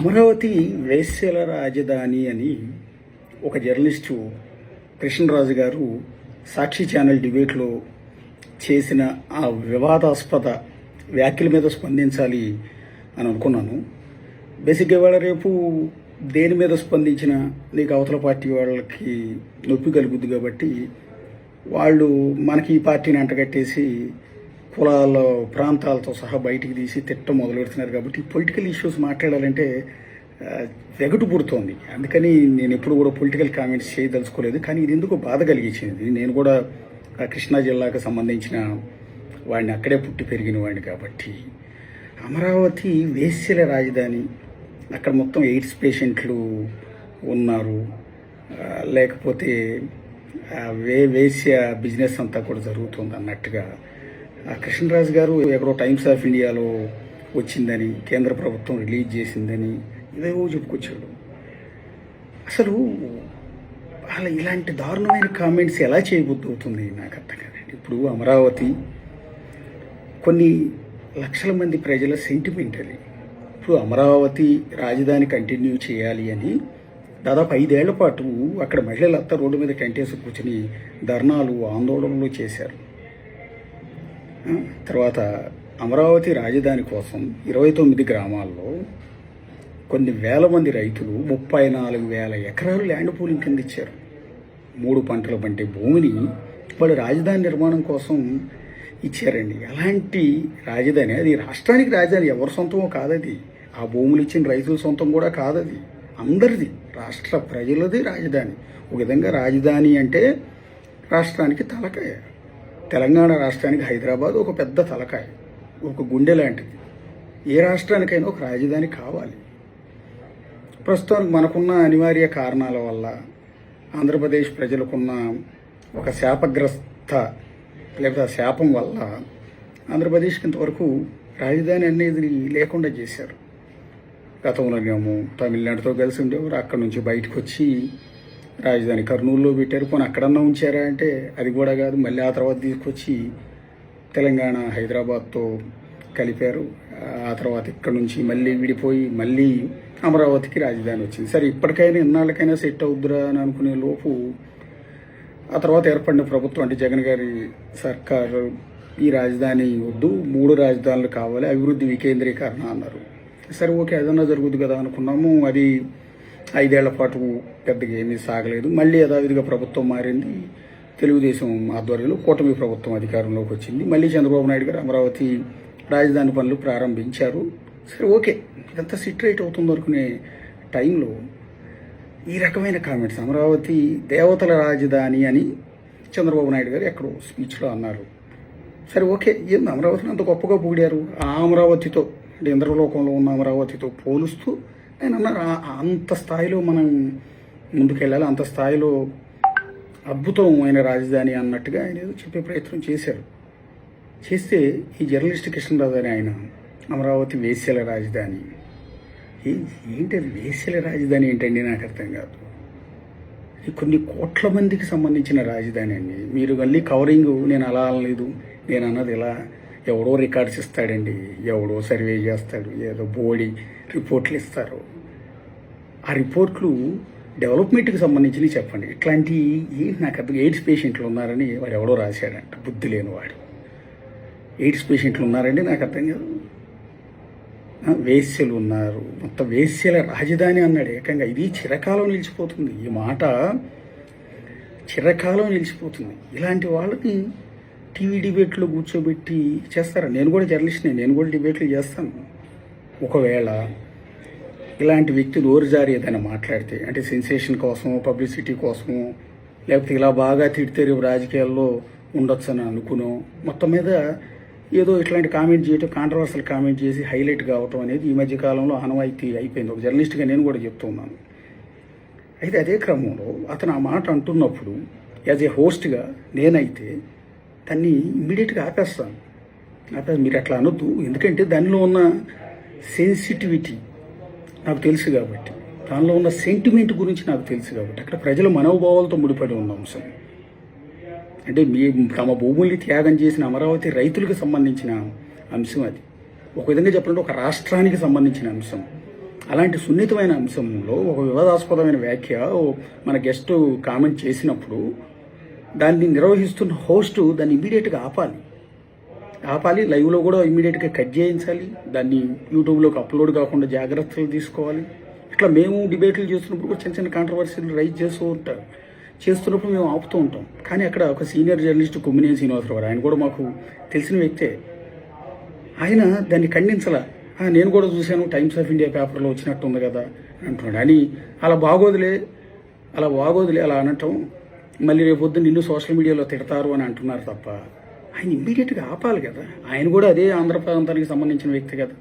అమరావతి వేశ్యల రాజధాని అని ఒక జర్నలిస్టు కృష్ణరాజు గారు సాక్షి ఛానల్ డిబేట్లో చేసిన ఆ వివాదాస్పద వ్యాఖ్యల మీద స్పందించాలి అని అనుకున్నాను. బేసిక్గా ఇవాళ రేపు దేని మీద స్పందించినా నీకు అవతల పార్టీ వాళ్ళకి నొప్పి కలుగుద్ది కాబట్టి వాళ్ళు మనకి ఈ పార్టీని అంటగట్టేసి కులాల ప్రాంతాలతో సహా బయటికి తీసి తిట్టం మొదలు పెడుతున్నారు కాబట్టి పొలిటికల్ ఇష్యూస్ మాట్లాడాలంటే వెగటు పుడుతోంది. అందుకని నేను ఎప్పుడు కూడా పొలిటికల్ కామెంట్స్ చేయదలుచుకోలేదు. కానీ ఇది ఎందుకు బాధ కలిగించింది. నేను కూడా ఆ కృష్ణా జిల్లాకు సంబంధించిన వాడిని అక్కడే పుట్టి పెరిగిన వాడిని కాబట్టి. అమరావతి వేశ్యల రాజధాని. అక్కడ మొత్తం ఎయిడ్స్ పేషెంట్లు ఉన్నారు. లేకపోతే వే వేశ్య బిజినెస్ అంతా కూడా జరుగుతుంది అన్నట్టుగా. కృష్ణరాజు గారు ఎక్కడో టైమ్స్ ఆఫ్ ఇండియాలో వచ్చిందని కేంద్ర ప్రభుత్వం రిలీజ్ చేసిందని ఇదేవో చెప్పుకొచ్చాడు అసలు అలా ఇలాంటి దారుణమైన కామెంట్స్ ఎలా చేయబుద్ధి అవుతుంది నాకు అర్థం కాదండి. ఇప్పుడు అమరావతి కొన్ని లక్షల మంది ప్రజల సెంటిమెంట్ అది ఇప్పుడు అమరావతి రాజధాని కంటిన్యూ చేయాలి అని దాదాపు ఐదేళ్ళ పాటు అక్కడ మహిళలంతా రోడ్డు మీద టెంటేసి కూర్చుని ధర్నాలు ఆందోళనలు చేశారు. తర్వాత అమరావతి రాజధాని కోసం ఇరవై తొమ్మిది గ్రామాల్లో కొన్ని వేల మంది రైతులు ముప్పై నాలుగు వేల ఎకరాలు ల్యాండ్ పూలింగ్ కింద ఇచ్చారు. మూడు పంటలు పంటే భూమిని వాళ్ళు రాజధాని నిర్మాణం కోసం ఇచ్చారండి. అలాంటి రాజధాని? అది రాష్ట్రానికి రాజధాని. ఎవరి సొంతమో కాదది. ఆ భూములు ఇచ్చిన రైతుల సొంతం కూడా కాదది. అందరిది. రాష్ట్ర ప్రజలది రాజధాని. ఒక విధంగా రాజధాని అంటే రాష్ట్రానికి తలకాయ. తెలంగాణ రాష్ట్రానికి హైదరాబాద్ ఒక పెద్ద తలకాయ ఒక గుండె లాంటిది. ఏ రాష్ట్రానికైనా ఒక రాజధాని కావాలి. ప్రస్తుతానికి మనకున్న అనివార్య కారణాల వల్ల ఆంధ్రప్రదేశ్ ప్రజలకున్న ఒక శాపగ్రస్త లేకపోతే ఆ శాపం వల్ల ఆంధ్రప్రదేశ్కి ఇంతవరకు రాజధాని అనేది లేకుండా చేశారు. గతంలోనేమో తమిళనాడుతో కలిసి ఉండేవారు అక్కడ నుంచి బయటకు వచ్చి రాజధాని కర్నూలులో పెట్టారు. పోనీ అక్కడన్నా ఉంచారా అంటే అది కూడా కాదు. మళ్ళీ ఆ తర్వాత తీసుకొచ్చి తెలంగాణ హైదరాబాద్తో కలిపారు. ఆ తర్వాత ఇక్కడ నుంచి మళ్ళీ విడిపోయి మళ్ళీ అమరావతికి రాజధాని వచ్చింది. సరే ఇప్పటికైనా ఇన్నాళ్ళకైనా సెట్ అవుద్దురా అని అనుకునే లోపు ఆ తర్వాత ఏర్పడిన ప్రభుత్వం అంటే జగన్ గారి సర్కారు ఈ రాజధాని వద్దు మూడు రాజధానులు కావాలి అభివృద్ధి వికేంద్రీకరణ అన్నారు. సరే ఓకే అదన్నా జరుగుద్ది కదా అనుకున్నాము. అది ఐదేళ్ళ పాటు పెద్దగా ఏమీ సాగలేదు. మళ్ళీ యథావిధిగా ప్రభుత్వం మారింది. తెలుగుదేశం ఆధ్వర్యంలో కూటమి ప్రభుత్వం అధికారంలోకి వచ్చింది. మళ్ళీ చంద్రబాబు నాయుడు గారు అమరావతి రాజధాని పనులు ప్రారంభించారు. సరే ఓకే. ఇదంతా సిట్రేట్ అవుతుంది అనుకునే టైంలో ఈ రకమైన కామెంట్స్ అమరావతి దేవతల రాజధాని అని చంద్రబాబు నాయుడు గారు ఎక్కడో స్పీచ్లో అన్నారు. సరే ఓకే. ఏంది అమరావతిని అంత గొప్పగా పొగిడారు? ఆ అమరావతితో అంటే ఇంద్రలోకంలో ఉన్న అమరావతితో పోలుస్తూ ఆయన అన్నారు అంత స్థాయిలో మనం ముందుకెళ్ళాలి అంత స్థాయిలో అద్భుతమైన రాజధాని అన్నట్టుగా ఆయన ఏదో చెప్పే ప్రయత్నం చేశారు. చేస్తే ఈ జర్నలిస్ట్ కృష్ణరాజు అని ఆయన అమరావతి వేశ్యల రాజధాని. ఏంటి వేశ్యల రాజధాని ఏంటండి నాకు అర్థం కాదు. కొన్ని కోట్ల మందికి సంబంధించిన రాజధాని అండి. మీరు మళ్ళీ కవరింగ్ నేను అలా అనలేదు. నేను అన్నది ఇలా ఎవడో రికార్డ్స్ ఇస్తాడండి ఎవడో సర్వే చేస్తాడు ఏదో బోడీ రిపోర్ట్లు ఇస్తారు. ఆ రిపోర్ట్లు డెవలప్మెంట్కి సంబంధించినవి చెప్పండి. ఇట్లాంటి ఏంటి నాకు అర్థం ఎయిడ్స్ పేషెంట్లు ఉన్నారని వాడు ఎవడో రాశాడంట. బుద్ధి లేనివాడు. ఎయిడ్స్ పేషెంట్లు ఉన్నారండి నాకు అర్థం కాదు. వేశ్యలు ఉన్నారు. మొత్తం వేశ్యల రాజధాని అన్నాడు. ఏకంగా ఇది చిరకాలం నిలిచిపోతుంది. ఈ మాట చిరకాలం నిలిచిపోతుంది. ఇలాంటి వాళ్ళని టీవీ డిబేట్లో కూర్చోబెట్టి చేస్తారా? నేను కూడా జర్నలిస్ట్నే. నేను కూడా డిబేట్లు చేస్తాను. ఒకవేళ ఇలాంటి వ్యక్తి నోరు జారి ఏదైనా మాట్లాడితే అంటే సెన్సేషన్ కోసము పబ్లిసిటీ కోసము లేకపోతే ఇలా బాగా తిడితే రేపు రాజకీయాల్లో ఉండొచ్చని అనుకునో మొత్తం మీద ఏదో ఇట్లాంటి కామెంట్ చేయటం కాంట్రవర్సల్ కామెంట్ చేసి హైలైట్ కావటం అనేది ఈ మధ్య కాలంలో ఆనవాయితీ అయిపోయింది. ఒక జర్నలిస్ట్గా నేను కూడా చెప్తున్నాను. అయితే అదే క్రమంలో అతను ఆ మాట అంటున్నప్పుడు యాజ్ ఏ హోస్ట్గా నేనైతే దాన్ని ఇమ్మీడియట్గా ఆపేస్తాను. ఆపేసి మీరు అట్లా అనొద్దు. ఎందుకంటే దానిలో ఉన్న సెన్సిటివిటీ నాకు తెలుసు కాబట్టి. దానిలో ఉన్న సెంటిమెంట్ గురించి నాకు తెలుసు కాబట్టి. అక్కడ ప్రజల మనోభావాలతో ముడిపడి ఉన్న అంశం. అంటే మీ తమ భూముల్ని త్యాగం చేసిన అమరావతి రైతులకు సంబంధించిన అంశం అది. ఒక విధంగా చెప్పాలంటే ఒక రాష్ట్రానికి సంబంధించిన అంశం. అలాంటి సున్నితమైన అంశంలో ఒక వివాదాస్పదమైన వ్యాఖ్య మన గెస్ట్ కామెంట్ చేసినప్పుడు దాన్ని నిర్వహిస్తున్న హోస్ట్ దాన్ని ఇమీడియట్గా ఆపాలి. ఆపాలి లైవ్లో కూడా ఇమీడియట్గా కట్ చేయించాలి దాన్ని యూట్యూబ్లోకి అప్లోడ్ కాకుండా జాగ్రత్తలు తీసుకోవాలి. ఇట్లా మేము డిబేట్లు చేస్తున్నప్పుడు కూడా చిన్న చిన్న కాంట్రవర్సీలు రైజ్ చేస్తూ ఉంటారు చేస్తున్నప్పుడు మేము ఆపుతూ ఉంటాం. కానీ అక్కడ ఒక సీనియర్ జర్నలిస్ట్ కొమ్మినేని శ్రీనివాసరావు గారు ఆయన కూడా మాకు తెలిసిన వ్యక్తే. ఆయన దాన్ని ఖండించలా. నేను కూడా చూశాను టైమ్స్ ఆఫ్ ఇండియా పేపర్లో వచ్చినట్టు ఉంది కదా అంటున్నాడు. అని అలా బాగోదులే అలా బాగోదులే అలా అనటం మళ్ళీ రేపొద్దు నిన్ను సోషల్ మీడియాలో తిడతారు అని అంటున్నారు తప్ప ఆయన ఇమ్మీడియట్గా ఆపాలి కదా. ఆయన కూడా అదే ఆంధ్ర ప్రాంతానికి సంబంధించిన వ్యక్తి కదా.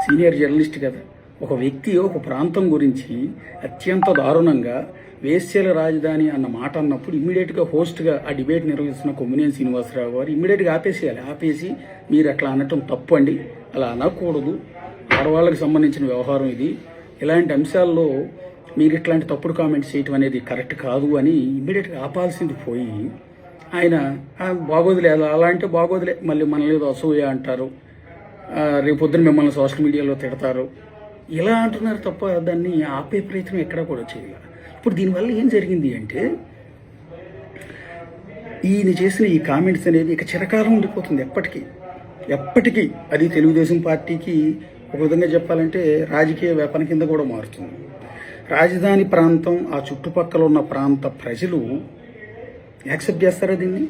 సీనియర్ జర్నలిస్ట్ కదా. ఒక వ్యక్తి ఒక ప్రాంతం గురించి అత్యంత దారుణంగా వేశ్యల రాజధాని అన్న మాట అన్నప్పుడు ఇమ్మీడియట్గా హోస్ట్గా ఆ డిబేట్ నిర్వహిస్తున్న కొమ్మినేని శ్రీనివాసరావు గారు ఇమ్మీడియట్గా ఆపేసేయాలి. ఆపేసి మీరు అట్లా అనటం తప్పు అండి అలా అనకూడదు. ఆడవాళ్ళకి సంబంధించిన వ్యవహారం ఇది. ఇలాంటి అంశాల్లో మీరు ఇట్లాంటి తప్పుడు కామెంట్స్ చేయటం అనేది కరెక్ట్ కాదు అని ఇమ్మీడియట్గా ఆపాల్సింది పోయి ఆయన బాగోదులే అలా అలా అంటే బాగోదులే మళ్ళీ మనల్ని ఏదో అసూయ అంటారు. రేపొద్దున మిమ్మల్ని సోషల్ మీడియాలో తిడతారు. ఇలా అంటున్నారు తప్ప దాన్ని ఆపే ప్రయత్నం ఎక్కడా కూడా చేయాలి. ఇప్పుడు దీనివల్ల ఏం జరిగింది అంటే ఈయన చేసిన ఈ కామెంట్స్ అనేది ఇక చిరకాలం ఉండిపోతుంది ఎప్పటికీ. ఎప్పటికీ అది తెలుగుదేశం పార్టీకి ఒక విధంగా చెప్పాలంటే రాజకీయ వేపన కింద కూడా మారుతుంది. రాజధాని ప్రాంతం ఆ చుట్టుపక్కల ఉన్న ప్రాంత ప్రజలు యాక్సెప్ట్ చేస్తారా దీన్ని?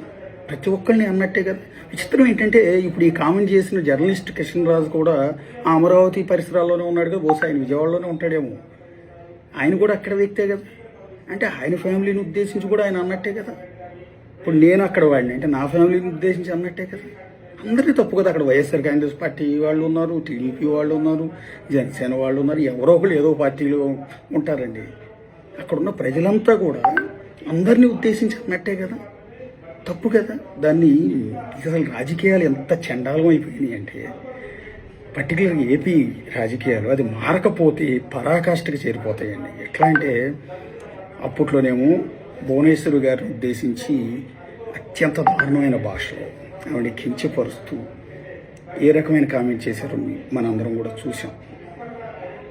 ప్రతి ఒక్కరిని అన్నట్టే కదా. విచిత్రం ఏంటంటే ఇప్పుడు ఈ కామెంట్ చేసిన జర్నలిస్ట్ కృష్ణరాజు కూడా ఆ అమరావతి పరిసరాల్లోనే ఉన్నాడు కదా బహుశా ఆయన విజయవాడలోనే ఉంటాడేమో. ఆయన కూడా అక్కడ వ్యక్తే కదా. అంటే ఆయన ఫ్యామిలీని ఉద్దేశించి కూడా ఆయన అన్నట్టే కదా. ఇప్పుడు నేను అక్కడ వాడిని అంటే నా ఫ్యామిలీని ఉద్దేశించి అన్నట్టే కదా. అందరినీ తప్పు కదా అక్కడ వైఎస్ఆర్ కాంగ్రెస్ పార్టీ వాళ్ళు ఉన్నారు టీడీపీ వాళ్ళు ఉన్నారు జనసేన వాళ్ళు ఉన్నారు ఎవరో ఒకళ్ళు ఏదో పార్టీలో ఉంటారండి. అక్కడున్న ప్రజలంతా కూడా అందరినీ ఉద్దేశించినట్టే కదా? తప్పు కదా? దాన్ని అసలు రాజకీయాలు ఎంత చండాలం అయిపోయినాయి అంటే పర్టికులర్గా ఏపీ రాజకీయాలు అది మారకపోతే పరాకాష్ఠకు చేరిపోతాయండి. ఎట్లా అంటే అప్పట్లోనేమో భువనేశ్వరు గారిని ఉద్దేశించి అత్యంత దారుణమైన భాషలో ఆవిడ కించపరుస్తూ ఏ రకమైన కామెంట్ చేశారో మనందరం కూడా చూసాం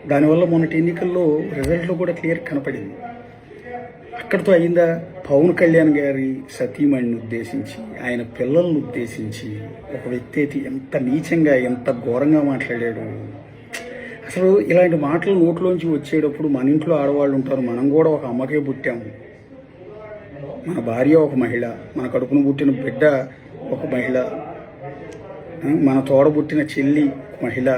దానివల్ల మొన్నటి ఎన్నికల్లో రిజల్ట్లో కూడా క్లియర్ కనపడింది. అక్కడితో అయిందా? పవన్ కళ్యాణ్ గారి సతీమణిని ఉద్దేశించి ఆయన పిల్లల్ని ఉద్దేశించి ఒక వ్యక్తి అయితే ఎంత నీచంగా ఎంత ఘోరంగా మాట్లాడాడు. అసలు ఇలాంటి మాటలు నోట్లోంచి వచ్చేటప్పుడు మన ఇంట్లో ఆడవాళ్ళు ఉంటారు. మనం కూడా ఒక అమ్మకే పుట్టాము మన భార్య ఒక మహిళ మన కడుపును పుట్టిన బిడ్డ ఒక మహిళ మన తోడ పుట్టిన చెల్లి మహిళ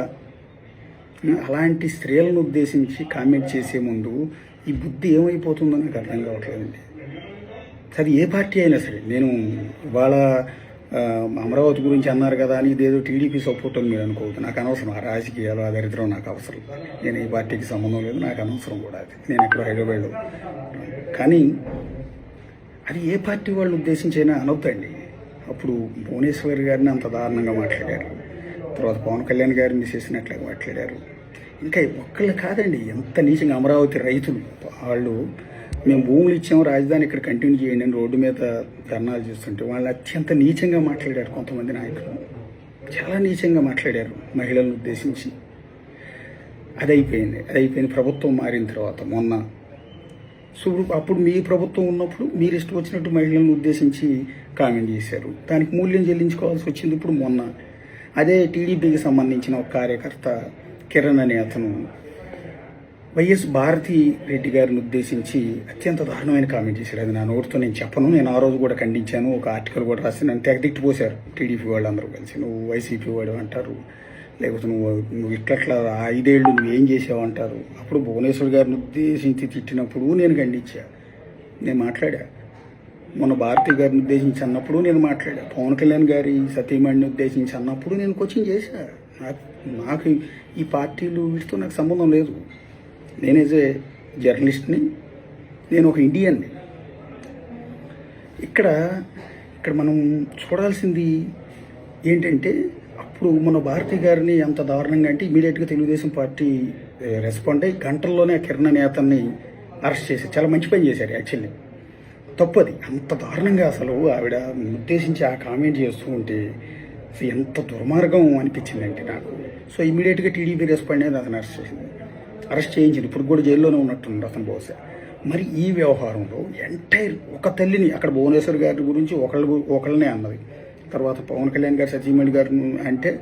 అలాంటి స్త్రీలను ఉద్దేశించి కామెంట్ చేసే ముందు ఈ బుద్ధి ఏమైపోతుందో నాకు అర్థం కావట్లేదండి. సరే ఏ పార్టీ అయినా సరే నేను ఇవాళ అమరావతి గురించి అన్నారు కదా అని ఇదేదో టీడీపీ సపోర్ట్ అని మీరు అనుకోవద్దు. నాకు అనవసరం. ఆ రాజకీయాలు ఆ దరిద్రం నాకు అవసరం. నేను ఈ పార్టీకి సంబంధం లేదు నాకు అనవసరం కూడా అది. నేను ఎక్కడ హైదరాబాద్లో కానీ అది ఏ పార్టీ వాళ్ళని ఉద్దేశించైనా అనొద్దండి. అప్పుడు భువనేశ్వర్ గారిని అంత దారుణంగా మాట్లాడారు. తర్వాత పవన్ కళ్యాణ్ గారిని చేసినట్లుగా మాట్లాడారు. ఇంకా ఒక్కళ్ళు కాదండి ఎంత నీచంగా అమరావతి రైతులు. వాళ్ళు మేము భూములు ఇచ్చాము రాజధాని ఇక్కడ కంటిన్యూ చేయండి అని రోడ్డు మీద ధర్నాలు చేస్తుంటే వాళ్ళు అత్యంత నీచంగా మాట్లాడారు కొంతమంది నాయకులు. చాలా నీచంగా మాట్లాడారు మహిళలను ఉద్దేశించి. అది అయిపోయింది అది అయిపోయింది ప్రభుత్వం మారిన తర్వాత మొన్న. సో అప్పుడు మీ ప్రభుత్వం ఉన్నప్పుడు మీరు ఇష్టం వచ్చినట్టు మహిళలను ఉద్దేశించి కామెంట్ చేశారు. దానికి మూల్యం చెల్లించుకోవాల్సి వచ్చింది ఇప్పుడు మొన్న. అదే టీడీపీకి సంబంధించిన ఒక కార్యకర్త కిరణ్ అనే అతను వైఎస్ భారతి రెడ్డి గారిని ఉద్దేశించి అత్యంత దారుణమైన కామెంట్ చేశాడు. అది నా నోటితో నేను చెప్పను. నేను ఆ రోజు కూడా ఖండించాను. ఒక ఆర్టికల్ కూడా రాసి నన్ను తెగదిట్టిపోశారు టీడీపీ వాళ్ళందరూ కలిసి. నువ్వు వైసీపీ వాడు అంటారు. లేకపోతే నువ్వు నువ్వు ఇట్లట్లా ఐదేళ్ళు నువ్వు ఏం చేసావు అంటారు. అప్పుడు భువనేశ్వర్ గారిని ఉద్దేశించి తిట్టినప్పుడు నేను ఖండించా. నేను మాట్లాడా. మొన్న భారతి గారిని ఉద్దేశించి అన్నప్పుడు నేను మాట్లాడా. పవన్ కళ్యాణ్ గారి సతీమణిని ఉద్దేశించి అన్నప్పుడు నేను కోచింగ్ చేశాను నాకు నాకు ఈ పార్టీలు వీటితో నాకు సంబంధం లేదు. నేను యాజ్ ఏ జర్నలిస్ట్ని నేను ఒక ఇండియన్ని ఇక్కడ ఇక్కడ మనం చూడాల్సింది ఏంటంటే అప్పుడు మన భారతి గారిని అంత దారుణంగా అంటే ఇమీడియట్గా తెలుగుదేశం పార్టీ రెస్పాండ్ అయ్యి గంటల్లోనే ఆ కిరణ అనే అరెస్ట్ చేశారు. చాలా మంచి పని చేశారు యాక్చువల్లీ తప్పది. అంత దారుణంగా అసలు ఆవిడ ఉద్దేశించి ఆ కామెంట్ చేస్తూ ఉంటే సో ఎంత దుర్మార్గం అనిపించిందంటే నాకు. సో ఇమీడియట్గా టీడీపీ రెస్పాండ్ అనేది అతను అరెస్ట్ చేసింది. అరెస్ట్ చేయించింది. ఇప్పుడు కూడా జైల్లోనే ఉన్నట్టుంది అతను బహుశా. మరి ఈ వ్యవహారంలో ఎంటైర్ ఒక తల్లిని అక్కడ భువనేశ్వర్ గారి గురించి ఒకళ్ళు ఒకళ్ళనే అన్నది. తర్వాత పవన్ కళ్యాణ్ గారు సతీమణి గారిని అంటే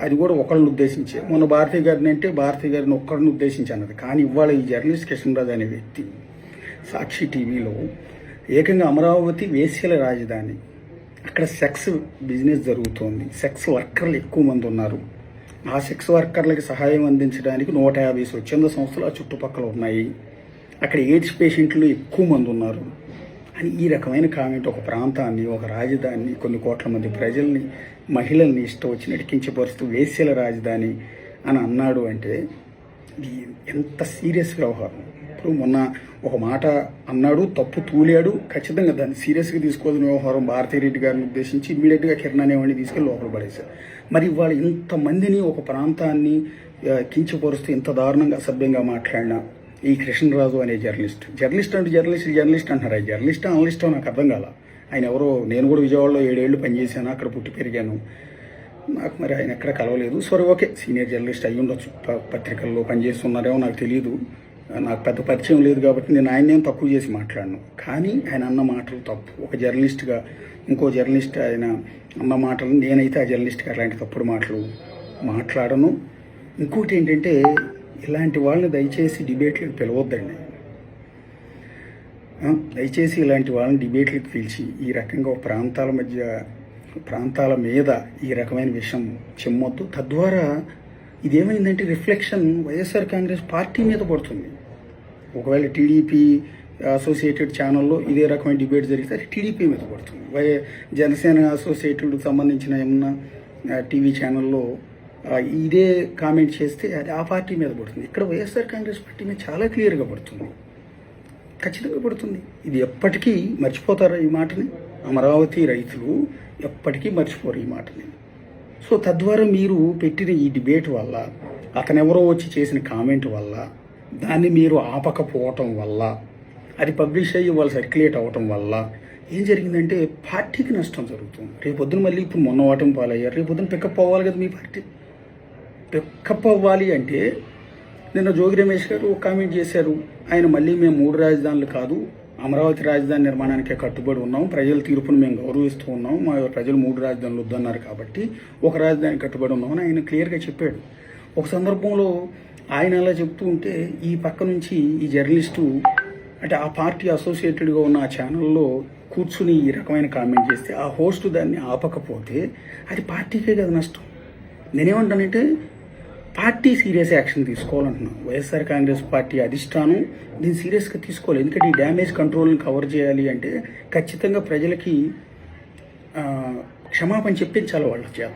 అది కూడా ఒకళ్ళని ఉద్దేశించే. మొన్న భారతీ గారిని అంటే భారతీ గారిని ఒక్కరిని ఉద్దేశించి అన్నది. కానీ ఇవాళ ఈ జర్నలిస్ట్ కృష్ణరాజు అనే వ్యక్తి సాక్షి టీవీలో ఏకంగా అమరావతి వేశ్యల రాజధాని అక్కడ సెక్స్ బిజినెస్ జరుగుతోంది. సెక్స్ వర్కర్లు ఎక్కువ మంది ఉన్నారు. ఆ సెక్స్ వర్కర్లకి సహాయం అందించడానికి నూట యాభై స్వచ్ఛంద సంస్థలు ఆ చుట్టుపక్కల ఉన్నాయి. అక్కడ ఎయిడ్స్ పేషెంట్లు ఎక్కువ మంది ఉన్నారు. అని ఈ రకమైన కామెంట్ ఒక ప్రాంతాన్ని ఒక రాజధానిని కొన్ని కోట్ల మంది ప్రజల్ని మహిళల్ని ఇష్టం వచ్చినట్టు కించపరుస్తూ వేశ్యల రాజధాని అని అన్నాడు అంటే ఎంత సీరియస్ వ్యవహారం. అప్పుడు మొన్న ఒక మాట అన్నాడు తప్పు తూలాడు. ఖచ్చితంగా దాన్ని సీరియస్గా తీసుకోవాల్సిన వ్యవహారం భారతీరెడ్డి గారిని ఉద్దేశించి ఇమీడియట్గా కిరణ్ అనేవాడిని తీసుకెళ్ళి లోపల పడేశారు. మరి ఇవాళ ఇంతమందిని ఒక ప్రాంతాన్ని కించపరుస్తూ ఇంత దారుణంగా అసభ్యంగా మాట్లాడిన ఈ కృష్ణరాజు అనే జర్నలిస్ట్. జర్నలిస్ట్ అంటే జర్నలిస్ట్ జర్నలిస్ట్ అంటారు ఆ జర్నలిస్ట్ అనలిస్ట్ నాకు అర్థం కాల. ఆయన ఎవరో నేను కూడా విజయవాడలో ఏడేళ్ళు పనిచేశాను అక్కడ పుట్టి పెరిగాను. నాకు మరి ఆయన ఎక్కడ కలవలేదు. సరే ఓకే సీనియర్ జర్నలిస్ట్ అయ్యి ఉండొచ్చు పత్రికల్లో పనిచేస్తున్నారేమో నాకు తెలియదు నాకు పెద్ద పరిచయం లేదు కాబట్టి నేను ఆయన్నేం తక్కువ చేసి మాట్లాడను. కానీ ఆయన అన్న మాటలు తప్పు. ఒక జర్నలిస్ట్గా ఇంకో జర్నలిస్ట్ ఆయన అన్న మాటలు నేనైతే ఆ జర్నలిస్ట్గా అలాంటి తప్పుడు మాటలు మాట్లాడను. ఇంకోటి ఏంటంటే ఇలాంటి వాళ్ళని దయచేసి డిబేట్లకు పిలవద్దండి. దయచేసి ఇలాంటి వాళ్ళని డిబేట్లకు పిలిచి ఈ రకంగా ఒక ప్రాంతాల మధ్య ప్రాంతాల మీద ఈ రకమైన విషయం చెమ్మొద్దు. తద్వారా ఇదేమైందంటే రిఫ్లెక్షన్ వైఎస్ఆర్ కాంగ్రెస్ పార్టీ మీద పడుతుంది. ఒకవేళ టీడీపీ అసోసియేటెడ్ ఛానల్లో ఇదే రకమైన డిబేట్ జరిగితే అది టీడీపీ మీద పడుతుంది. వై జనసేన అసోసియేటెడ్ సంబంధించిన ఏమన్నా టీవీ ఛానల్లో ఇదే కామెంట్ చేస్తే అది ఆ పార్టీ మీద పడుతుంది. ఇక్కడ వైఎస్ఆర్ కాంగ్రెస్ పార్టీ మీద చాలా క్లియర్గా పడుతుంది. ఖచ్చితంగా పడుతుంది. ఇది ఎప్పటికీ మర్చిపోతారు ఈ మాటని? అమరావతి రైతులు ఎప్పటికీ మర్చిపోరు ఈ మాటని. సో తద్వారా మీరు పెట్టిన ఈ డిబేట్ వల్ల అతనెవరో వచ్చి చేసిన కామెంట్ వల్ల దాన్ని మీరు ఆపకపోవటం వల్ల అది పబ్లిష్ అయ్యి వాళ్ళు సర్క్యులేట్ అవ్వటం వల్ల ఏం జరిగిందంటే పార్టీకి నష్టం జరుగుతుంది. రేపు పొద్దున మళ్ళీ ఇప్పుడు మొన్న వాటం పాలయ్యారు. రేపు పొద్దున పికప్ అవ్వాలి కదా మీ పార్టీ. పికప్ అవ్వాలి అంటే నిన్న జోగి రమేష్ గారు ఒక కామెంట్ చేశారు. ఆయన మళ్ళీ మేము మూడు రాజధానులు కాదు అమరావతి రాజధాని నిర్మాణానికే కట్టుబడి ఉన్నాం. ప్రజల తీర్పును మేము గౌరవిస్తూ ఉన్నాం. మా ప్రజలు మూడు రాజధానులు వద్దన్నారు కాబట్టి ఒక రాజధాని కట్టుబడి ఉన్నామని ఆయన క్లియర్గా చెప్పాడు. ఒక సందర్భంలో ఆయన అలా చెప్తూ ఉంటే ఈ పక్క నుంచి ఈ జర్నలిస్టు అంటే ఆ పార్టీ అసోసియేటెడ్గా ఉన్న ఆ ఛానల్లో కూర్చుని ఈ రకమైన కామెంట్ చేస్తే ఆ హోస్ట్ దాన్ని ఆపకపోతే అది పార్టీకే కదా నష్టం. నేనేమంటానంటే పార్టీ సీరియస్ యాక్షన్ తీసుకోవాలంటున్నాను వైఎస్ఆర్ కాంగ్రెస్ పార్టీ అధిష్టానం దీన్ని సీరియస్గా తీసుకోవాలి. ఎందుకంటే ఈ డ్యామేజ్ కంట్రోల్ని కవర్ చేయాలి అంటే ఖచ్చితంగా ప్రజలకి క్షమాపణ చెప్పించాలి వాళ్ళ చేత.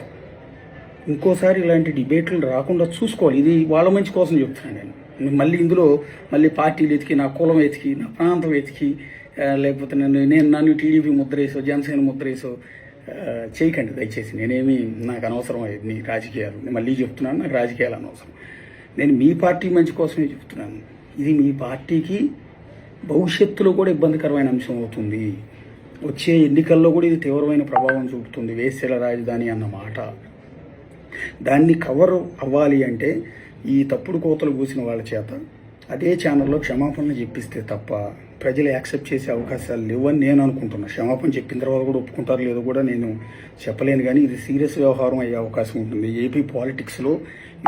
ఇంకోసారి ఇలాంటి డిబేట్లు రాకుండా చూసుకోవాలి. ఇది వాళ్ళ మంచి కోసం చెప్తున్నాను నేను. మళ్ళీ ఇందులో మళ్ళీ పార్టీలు ఎతికి నా కులం ఎతికి నా ప్రాంతం ఎతికి లేకపోతే నన్ను నేను నన్ను టీడీపీ ముద్రేసో జనసేన ముద్ర వేసో చేయకండి దయచేసి. నేనేమి నాకు అనవసరం నీ రాజకీయాలు. నేను మళ్ళీ చెప్తున్నాను నాకు రాజకీయాలు అనవసరం. నేను మీ పార్టీ మంచి కోసమే చెప్తున్నాను. ఇది మీ పార్టీకి భవిష్యత్తులో కూడా ఇబ్బందికరమైన అంశం అవుతుంది. వచ్చే ఎన్నికల్లో కూడా ఇది తీవ్రమైన ప్రభావం చూపుతుంది. వేసేల రాజధాని అన్న మాట. దాన్ని కవర్ అవ్వాలి అంటే ఈ తప్పుడు కోతలు కూసిన వాళ్ళ చేత అదే ఛానల్లో క్షమాపణలు చెప్పిస్తే తప్ప ప్రజలు యాక్సెప్ట్ చేసే అవకాశాలు లేవని నేను అనుకుంటున్నాను క్షమాపణ చెప్పిన తర్వాత కూడా ఒప్పుకుంటారు లేదో కూడా నేను చెప్పలేను కానీ ఇది సీరియస్ వ్యవహారం అయ్యే అవకాశం ఉంటుంది. ఏపీ పాలిటిక్స్లో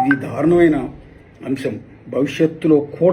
ఇది దారుణమైన అంశం. భవిష్యత్తులో కూడా